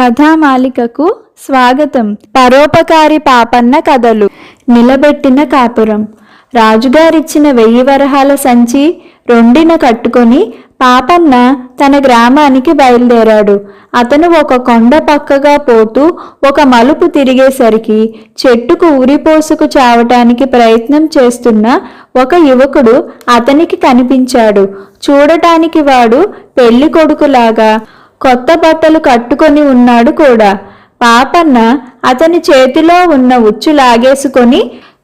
కథామాలికకు స్వాగతం. పరోపకారి పాపన్న కథలు. నిలబెట్టిన కాపురం. రాజుగారిచ్చిన వెయ్యి వరహాల సంచి రెండిన కట్టుకొని పాపన్న తన గ్రామానికి బయలుదేరాడు. అతను ఒక కొండ పక్కగా పోతూ ఒక మలుపు తిరిగేసరికి చెట్టుకు ఉరిపోసుకు చావటానికి ప్రయత్నం చేస్తున్న ఒక యువకుడు అతనికి కనిపించాడు. చూడటానికి వాడు పెళ్ళి కొడుకులాగా కొత్త బట్టలు కట్టుకొని ఉన్నాడు కూడా. పాపన్న అతని చేతిలో ఉన్న ఉచ్చు లాగేసుకొని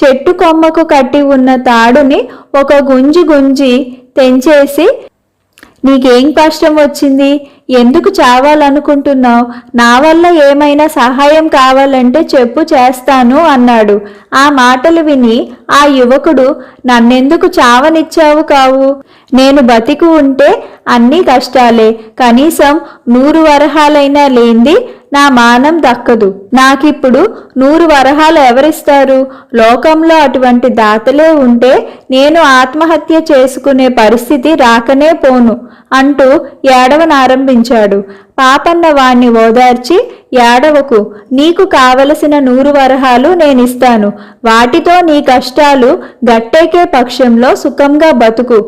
చెట్టు కొమ్మకు కట్టి ఉన్న తాడుని ఒక గుంజి గుంజి తెంచేసి నీకేం కష్టం వచ్చింది? ఎందుకు చావాలనుకుంటున్నావు? నా వల్ల ఏమైనా సహాయం కావాలంటే చెప్పు చేస్తాను అన్నాడు. ఆ మాటలు విని ఆ యువకుడు నన్నెందుకు చావనిచ్చావు కావు? నేను బతికి ఉంటే అన్నీ కష్టాలే. కనీసం నూరు వరహాలైనా లేంది నా మానం దక్కదు. నాకిప్పుడు నూరు వరహాలు ఎవరిస్తారు? లోకంలో అటువంటి దాతలే ఉంటే నేను ఆత్మహత్య చేసుకునే పరిస్థితి రాకనే పోను అంటూ ఏడవనారంభించాడు పాపన్న వాణ్ణి ఓదార్చి ఏడవకు నీకు కావలసిన నూరు వరహాలు నేనిస్తాను. వాటితో నీ కష్టాలు గట్టేకే పక్షంలో సుఖంగా బతుకు.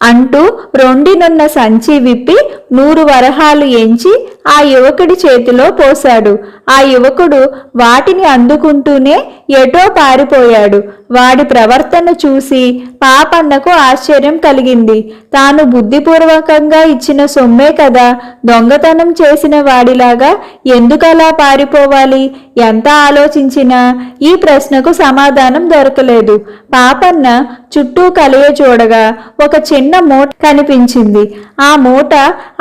అంటూ రొండినున్న సంచి విప్పి నూరు వరహాలు ఎంచి ఆ యువకుడి చేతిలో పోశాడు. ఆ యువకుడు వాటిని అందుకుంటూనే ఎటో పారిపోయాడు. వాడి ప్రవర్తన చూసి పాపన్నకు ఆశ్చర్యం కలిగింది. తాను బుద్ధిపూర్వకంగా ఇచ్చిన సొమ్మే కదా. దొంగతనం చేసిన వాడిలాగా ఎందుకలా పారిపోవాలి? ఎంత ఆలోచించినా ఈ ప్రశ్నకు సమాధానం దొరకలేదు. పాపన్న చుట్టూ కలియ చూడగా ఒక చిన్న మూట కనిపించింది. ఆ మూట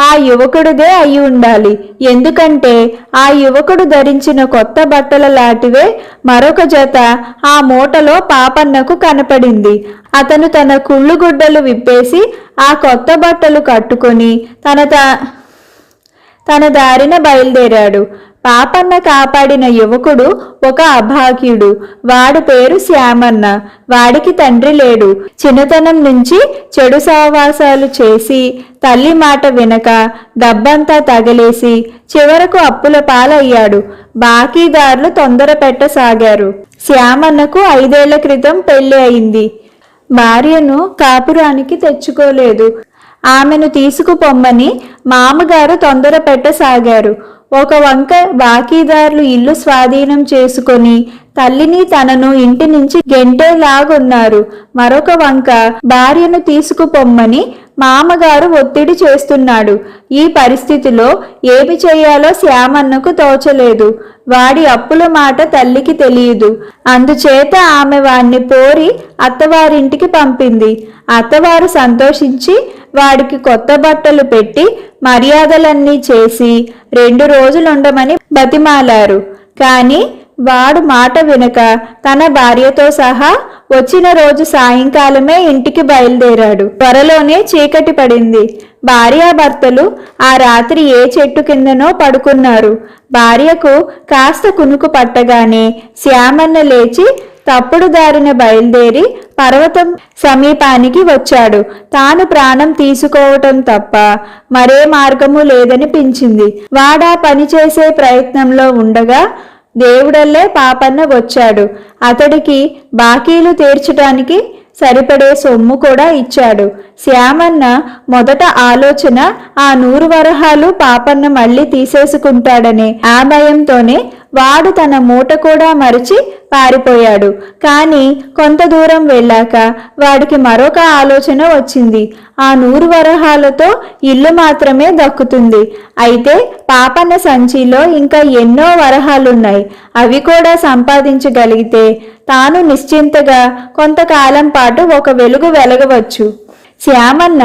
ఆ యువకుడిదే అయి ఉండాలి ఎందుకంటే ఆ యువకుడు ధరించిన కొత్త బట్టల లాంటివే మరొక జత ఆ మూటలో పాపన్నకు కనపడింది. అతను తన కుళ్ళుగుడ్డలు విప్పేసి ఆ కొత్త బట్టలు కట్టుకొని తన తన దారిన బయలుదేరాడు. పాపన్న కాపాడిన యువకుడు ఒక అభాగ్యుడు. వాడి పేరు శ్యామన్న. వాడికి తండ్రి లేడు. చిన్నతనం నుంచి చెడు సహవాసాలు చేసి తల్లి మాట వినక డబ్బంతా తగలేసి చివరకు అప్పుల పాలయ్యాడు. బాకీదారులు తొందర పెట్టసాగారు. శ్యామన్నకు ఐదేళ్ళ క్రితం పెళ్ళి అయింది. భార్యను కాపురానికి తెచ్చుకోలేదు. ఆమెను తీసుకుపొమ్మని మామగారు తొందర పెట్టసాగారు. ఒక వంక బాకీదారులు ఇల్లు స్వాధీనం చేసుకొని తల్లిని తనను ఇంటి నుంచి గెంటేలాగున్నారు. మరొక వంక భార్యను తీసుకుపొమ్మని మామగారు ఒత్తిడి చేస్తున్నాడు. ఈ పరిస్థితిలో ఏమి చేయాలో శ్యామన్నకు తోచలేదు. వాడి అప్పుల మాట తల్లికి తెలియదు. అందుచేత ఆమె వాణ్ణి పోరి అత్తవారింటికి పంపింది. అత్తవారు సంతోషించి వాడికి కొత్త బట్టలు పెట్టి మర్యాదలన్నీ చేసి రెండు రోజులుండమని బతిమాలారు. కాని వాడు మాట వినక తన భార్యతో సహా వచ్చిన రోజు సాయంకాలమే ఇంటికి బయలుదేరాడు. త్వరలోనే చీకటి పడింది. భార్యాభర్తలు ఆ రాత్రి ఏ చెట్టు కిందనో పడుకున్నారు. భార్యకు కాస్త కునుకు పట్టగానే శ్యామన్న లేచి తప్పుడు దారిన బయలుదేరి పర్వతం సమీపానికి వచ్చాడు. తాను ప్రాణం తీసుకోవటం తప్ప మరే మార్గము లేదనిపించింది వాడా పని చేసే ప్రయత్నంలో ఉండగా దేవుడల్లే పాపన్న వచ్చాడు. అతడికి బాకీలు తీర్చడానికి సరిపడే సొమ్ము కూడా ఇచ్చాడు. శ్యామన్న మొదట ఆలోచన ఆ నూరు వరహాలు పాపన్న మళ్ళీ తీసేసుకుంటాడనే ఆ భయంతోనే వాడు తన మూట కూడా మరిచి పారిపోయాడు. కానీ కొంత దూరం వెళ్ళాక వాడికి మరొక ఆలోచన వచ్చింది. ఆ నూరు వరహాలతో ఇల్లు మాత్రమే దక్కుతుంది. అయితే పాపన్న సంచిలో ఇంకా ఎన్నో వరహాలున్నాయి. అవి కూడా సంపాదించగలిగితే తాను నిశ్చింతగా కొంతకాలం పాటు ఒక వెలుగు వెలగవచ్చు. శ్యామన్న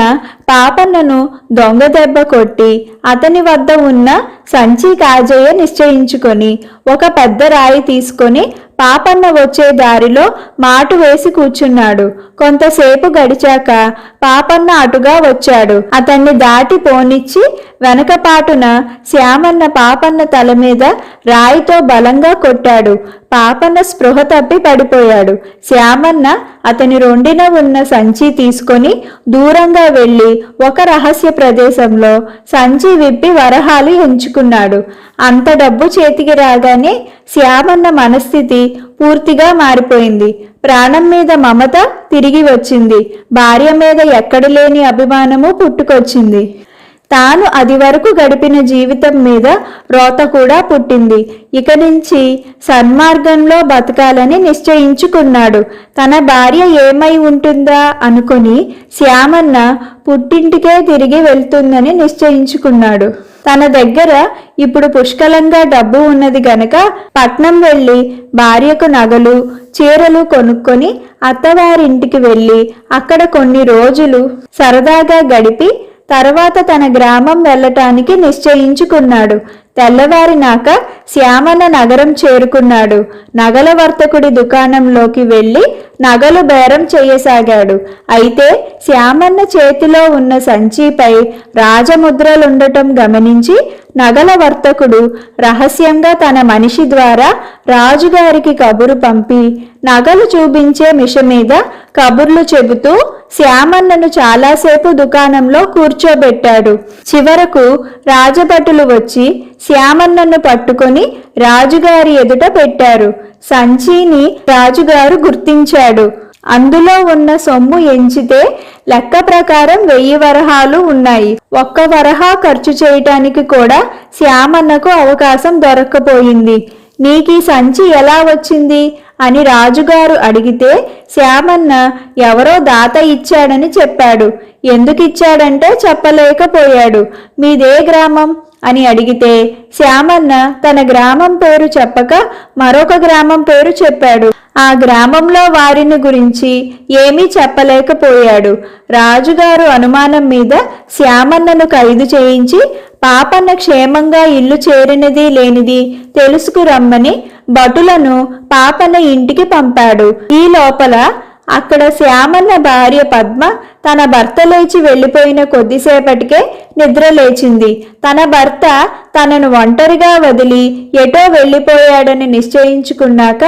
పాపన్నను దొంగ దెబ్బ కొట్టి అతని వద్ద ఉన్న సంచి కాజేయ నిశ్చయించుకొని ఒక పెద్ద రాయి తీసుకొని పాపన్న వచ్చే దారిలో మాటు వేసి కూర్చున్నాడు. కొంతసేపు గడిచాక పాపన్న అటుగా వచ్చాడు. అతన్ని దాటి పోనిచ్చి వెనకపాటున శ్యామన్న పాపన్న తల మీద రాయితో బలంగా కొట్టాడు. పాపన్న స్పృహ తప్పి పడిపోయాడు. శ్యామన్న అతని రొండిన ఉన్న సంచి తీసుకొని దూరంగా వెళ్ళి ఒక రహస్య ప్రదేశంలో సంచి విప్పి వరహాలు ఎంచుకున్నాడు. అంత డబ్బు చేతికి రాగానే శ్యామన్న మనస్థితి పూర్తిగా మారిపోయింది. ప్రాణం మీద మమత తిరిగి వచ్చింది. భార్య మీద ఎక్కడ లేని అభిమానము పుట్టుకొచ్చింది. తాను అది వరకు గడిపిన జీవితం మీద రోత కూడా పుట్టింది. ఇక నుంచి సన్మార్గంలో బతకాలని నిశ్చయించుకున్నాడు. తన భార్య ఏమై ఉంటుందా అనుకుని శ్యామన్న పుట్టింటికే తిరిగి వెళ్తుందని నిశ్చయించుకున్నాడు. తన దగ్గర ఇప్పుడు పుష్కలంగా డబ్బు ఉన్నది గనక పట్నం వెళ్ళి భార్యకు నగలు చీరలు కొనుక్కొని అత్తవారింటికి వెళ్ళి అక్కడ కొన్ని రోజులు సరదాగా గడిపి తర్వాత తన గ్రామం వెళ్ళటానికి నిశ్చయించుకున్నాడు. తెల్లవారినాక శ్యామన్న నగరం చేరుకున్నాడు. నగల వర్తకుడి దుకాణంలోకి వెళ్ళి నగలు బేరం చేయసాగాడు. అయితే శ్యామన్న చేతిలో ఉన్న సంచిపై రాజముద్రలుండటం గమనించి నగల వర్తకుడు రహస్యంగా తన మనిషి ద్వారా రాజుగారికి కబురు పంపి నగలు చూపించే మిష మీద కబుర్లు చెబుతూ శ్యామన్నను చాలాసేపు దుకాణంలో కూర్చోబెట్టాడు. చివరకు రాజభటులు వచ్చి శ్యామన్నను పట్టుకొని రాజుగారి ఎదుట పెట్టారు. సంచిని రాజుగారు గుర్తించాడు. అందులో ఉన్న సొమ్ము ఎంచితే లెక్క ప్రకారం వెయ్యి వరహాలు ఉన్నాయి. ఒక్క వరహా ఖర్చు చేయటానికి కూడా శ్యామన్నకు అవకాశం దొరక్కపోయింది. నీకీ సంచి ఎలా వచ్చింది? అని రాజుగారు అడిగితే శ్యామన్న ఎవరో దాత ఇచ్చాడని చెప్పాడు. ఎందుకు ఇచ్చాడంటే చెప్పలేకపోయాడు. మీదే గ్రామం? అని అడిగితే శ్యామన్న తన గ్రామం పేరు చెప్పక మరొక గ్రామం పేరు చెప్పాడు. ఆ గ్రామంలో వారిని గురించి ఏమీ చెప్పలేకపోయాడు. రాజుగారు అనుమానం మీద శ్యామన్నను ఖైదు చేయించి పాపన్న క్షేమంగా ఇల్లు చేరినది లేనిది తెలుసుకురమ్మని భటులను పాపన ఇంటికి పంపాడు. ఈ లోపల అక్కడ శ్యామన్న భార్య పద్మ తన భర్త లేచి వెళ్ళిపోయిన కొద్దిసేపటికే నిద్ర లేచింది. తన భర్త తనను ఒంటరిగా వదిలి ఎటో వెళ్ళిపోయాడని నిశ్చయించుకున్నాక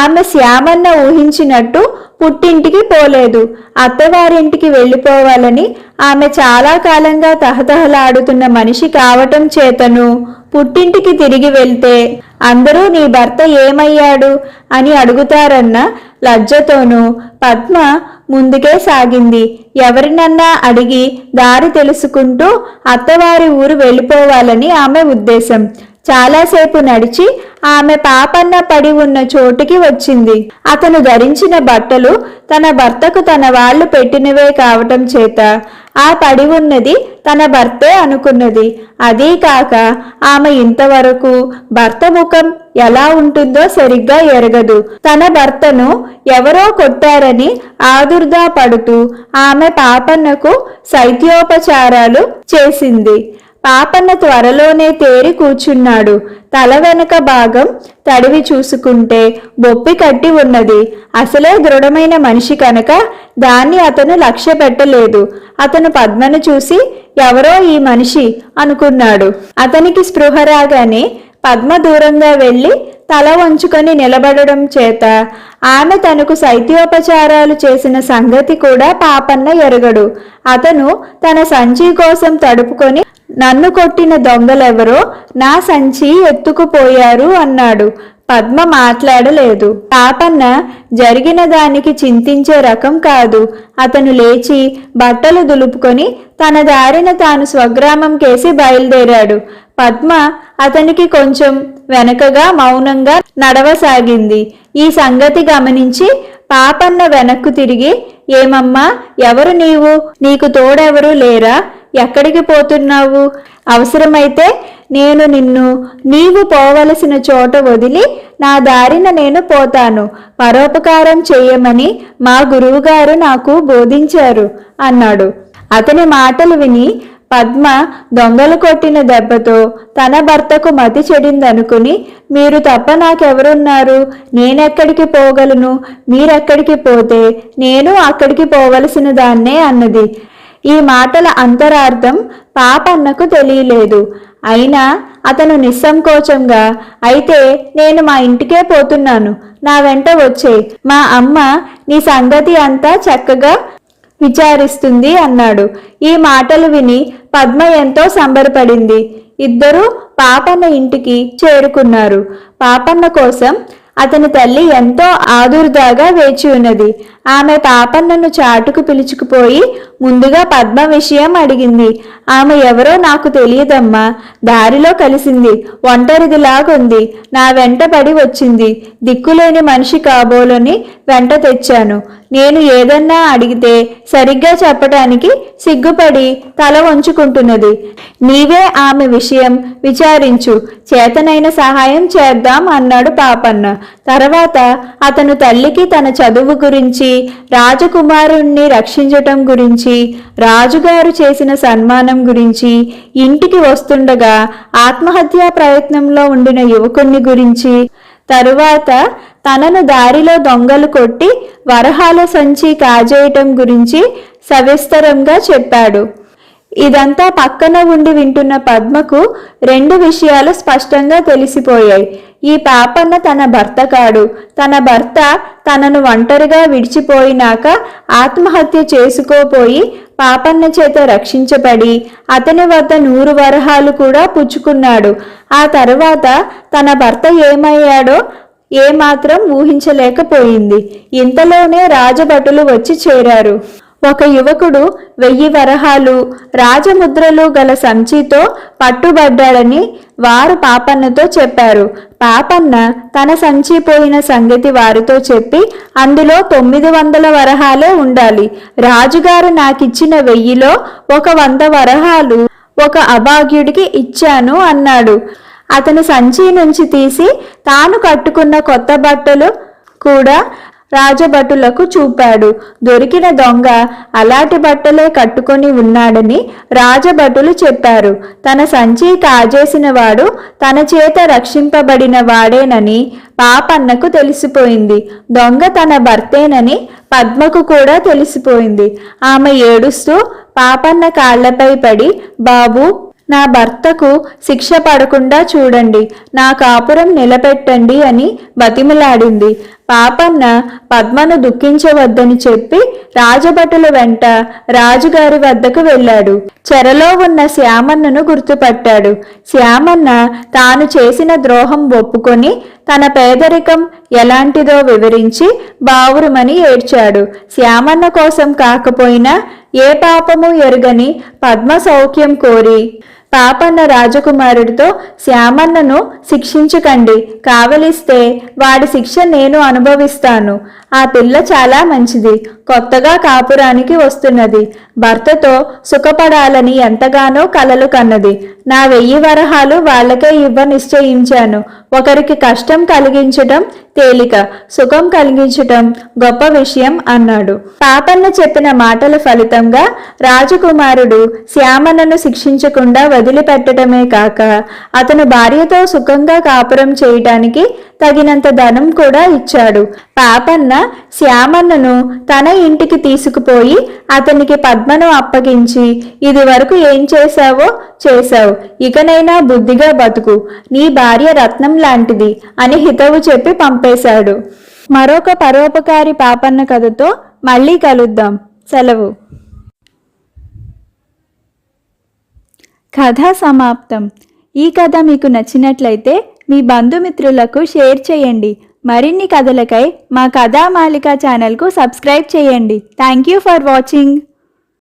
ఆమె శ్యామన్న ఊహించినట్టు పుట్టింటికి పోలేదు. అత్తవారింటికి వెళ్ళిపోవాలని ఆమె చాలా కాలంగా తహతహలాడుతున్న మనిషి కావటం చేతను పుట్టింటికి తిరిగి వెళ్తే అందరూ నీ భర్త ఏమయ్యాడు? అని అడుగుతారన్న లజ్జతోనూ పద్మ ముందుకే సాగింది. ఎవరినన్నా అడిగి దారి తెలుసుకుంటూ అత్తవారి ఊరు వెళ్ళిపోవాలని ఆమె ఉద్దేశం. చాలాసేపు నడిచి ఆమె పాపన్న పడి ఉన్న చోటుకి వచ్చింది. అతను ధరించిన బట్టలు తన భర్తకు తన వాళ్ళు పెట్టినవే కావటం చేత ఆ పడి ఉన్నది తన భర్తే అనుకున్నది. అదీ కాక ఆమె ఇంతవరకు భర్త ముఖం ఎలా ఉంటుందో సరిగ్గా ఎరగదు. తన భర్తను ఎవరో కొట్టారని ఆదుర్దా పడుతూ ఆమె పాపన్నకు శైత్యోపచారాలు చేసింది. పాపన్న త్వరలోనే తేరి కూర్చున్నాడు. తల వెనక భాగం తడివి చూసుకుంటే బొప్పి కట్టి ఉన్నది. అసలే దృఢమైన మనిషి కనుక దాన్ని అతను లక్ష్య పెట్టలేదు. అతను పద్మను చూసి ఎవరో ఈ మనిషి అనుకున్నాడు. అతనికి స్పృహ రాగానే పద్మ దూరంగా వెళ్ళి తల వంచుకొని నిలబడడం చేత ఆమె తనకు శైత్యోపచారాలు చేసిన సంగతి కూడా పాపన్న ఎరగడు. అతను తన సంచి కోసం తడుపుకొని నన్ను కొట్టిన దొంగలెవరో నా సంచి ఎత్తుకుపోయారు అన్నాడు. పద్మ మాట్లాడలేదు. పాపన్న జరిగిన దానికి చింతించే రకం కాదు. అతను లేచి బట్టలు దులుపుకొని తన దారిన తాను స్వగ్రామం కేసి బయలుదేరాడు. పద్మ అతనికి కొంచెం వెనకగా మౌనంగా నడవసాగింది. ఈ సంగతి గమనించి పాపన్న వెనక్కు తిరిగి ఏమమ్మా ఎవరు నీవు? నీకు తోడెవరు లేరా? ఎక్కడికి పోతున్నావు? అవసరమైతే నేను నిన్ను నీవు పోవలసిన చోట వదిలి నా దారిన నేను పోతాను. పరోపకారం చేయమని మా గురువుగారు నాకు బోధించారు అన్నాడు. అతని మాటలు విని పద్మ దొంగలు కొట్టిన దెబ్బతో తన భర్తకు మతి చెడిందనుకుని మీరు తప్ప నాకెవరున్నారు? నేనెక్కడికి పోగలను? మీరెక్కడికి పోతే నేను అక్కడికి పోవలసిన దాన్నే అన్నది. ఈ మాటల అంతరార్థం పాపన్నకు తెలియలేదు. అయినా అతను నిస్సంకోచంగా అయితే నేను మా ఇంటికే పోతున్నాను. నా వెంట వచ్చే మా అమ్మ నీ సంగతి అంతా చక్కగా విచారిస్తుంది అన్నాడు. ఈ మాటలు విని పద్మ ఎంతో సంబరపడింది. ఇద్దరూ పాపన్న ఇంటికి చేరుకున్నారు. పాపన్న కోసం అతని తల్లి ఎంతో ఆదుర్దాగా వేచి ఉన్నది. ఆమె పాపన్నను చాటుకు పిలుచుకుపోయి ముందుగా పద్మ విషయం అడిగింది. ఆమె ఎవరో నాకు తెలియదమ్మా. దారిలో కలిసింది. ఒంటరిదిలాగుంది. నా వెంట పడి వచ్చింది. దిక్కులేని మనిషి కాబోలని వెంట తెచ్చాను. నేను ఏదన్నా అడిగితే సరిగ్గా చెప్పటానికి సిగ్గుపడి తల వంచుకుంటున్నది. నీవే ఆమె విషయం విచారించు. చేతనైన సహాయం చేద్దాం అన్నాడు పాపన్న. తర్వాత అతను తల్లికి తన చదువు గురించి రాజకుమారుణ్ణి రక్షించటం గురించి రాజుగారు చేసిన సన్మానం గురించి ఇంటికి వస్తుండగా ఆత్మహత్యా ప్రయత్నంలో ఉండిన యువకుణ్ణి గురించి తరువాత తనను దారిలో దొంగలు కొట్టి వరహాల సంచి కాజేయటం గురించి సవిస్తరంగా చెప్పాడు. ఇదంతా పక్కన ఉండి వింటున్న పద్మకు రెండు విషయాలు స్పష్టంగా తెలిసిపోయాయి. ఈ పాపన్న తన భర్త కాడు. తన భర్త తనను ఒంటరిగా విడిచిపోయినాక ఆత్మహత్య చేసుకోపోయి పాపన్న చేత రక్షించబడి అతని వద్ద నూరు వరహాలు కూడా పుచ్చుకున్నాడు. ఆ తర్వాత తన భర్త ఏమయ్యాడో ఏమాత్రం ఊహించలేకపోయింది. ఇంతలోనే రాజభటులు వచ్చి చేరారు. ఒక యువకుడు వెయ్యి వరహాలు రాజముద్రలు గల సంచితో పట్టుబడ్డాడని వారు పాపన్నతో చెప్పారు. పాపన్న తన సంచి పోయిన సంగతి వారితో చెప్పి అందులో తొమ్మిది వందల వరహాలే ఉండాలి. రాజుగారు నాకిచ్చిన వెయ్యిలో ఒక వంద వరహాలు ఒక అభాగ్యుడికి ఇచ్చాను అన్నాడు. అతని సంచి నుంచి తీసి తాను కట్టుకున్న కొత్త బట్టలు కూడా రాజభటులకు చూపాడు. దొరికిన దొంగ అలాంటి బట్టలే కట్టుకొని ఉన్నాడని రాజభటులు చెప్పారు. తన సంచి కాజేసిన వాడు తన చేత రక్షింపబడిన వాడేనని పాపన్నకు తెలిసిపోయింది. దొంగ తన భర్తేనని పద్మకు కూడా తెలిసిపోయింది. ఆమె ఏడుస్తూ పాపన్న కాళ్ళపై పడి బాబు నా భర్తకు శిక్ష పడకుండా చూడండి నా కాపురం నిలబెట్టండి అని బతిమలాడింది. పాపన్న పద్మను దుఃఖించవద్దని చెప్పి రాజభటుల వెంట రాజుగారి వద్దకు వెళ్ళాడు. చెరలో ఉన్న శ్యామన్నను గుర్తుపట్టాడు. శ్యామన్న తాను చేసిన ద్రోహం ఒప్పుకొని తన పేదరికం ఎలాంటిదో వివరించి బావురుమని ఏడ్చాడు. శ్యామన్న కోసం కాకపోయినా ఏ పాపము ఎరుగని పద్మ సౌఖ్యం కోరి పాపన్న రాజకుమారుడితో శ్యామన్నను శిక్షించకండి. కావలిస్తే వాడి శిక్ష నేను అనుభవిస్తాను. ఆ పిల్ల చాలా మంచిది. కొత్తగా కాపురానికి వస్తున్నది. భర్తతో సుఖపడాలని ఎంతగానో కలలు కన్నది. నా వెయ్యి వరహాలు వాళ్ళకే ఇవ్వ నిశ్చయించాను ఒకరికి కష్టం కలిగించటం తేలిక సుఖం కలిగించటం గొప్ప విషయం అన్నాడు. పాపన్న చెప్పిన మాటల ఫలితంగా రాజకుమారుడు శ్యామన్నను శిక్షించకుండా వదిలిపెట్టడమే కాక అతను భార్యతో సుఖంగా కాపురం చేయటానికి తగినంత ధనం కూడా ఇచ్చాడు. పాపన్న శ్యామన్నను తన ఇంటికి తీసుకుపోయి అతనికి పద్మను అప్పగించి ఇది వరకు ఏం చేశావో చేశావు. ఇకనైనా బుద్ధిగా బతుకు. నీ భార్య రత్నం లాంటిది అని హితవు చెప్పి పంపేశాడు. మరొక పరోపకారి పాపన్న కథతో మళ్ళీ కలుద్దాం. సెలవు. కథ సమాప్తం. ఈ కథ మీకు నచ్చినట్లయితే మీ బంధుమిత్రులకు షేర్ చేయండి. మరిన్ని కథలకై మా కథామాలిక ఛానల్కు సబ్స్క్రైబ్ చేయండి. Thank you for watching.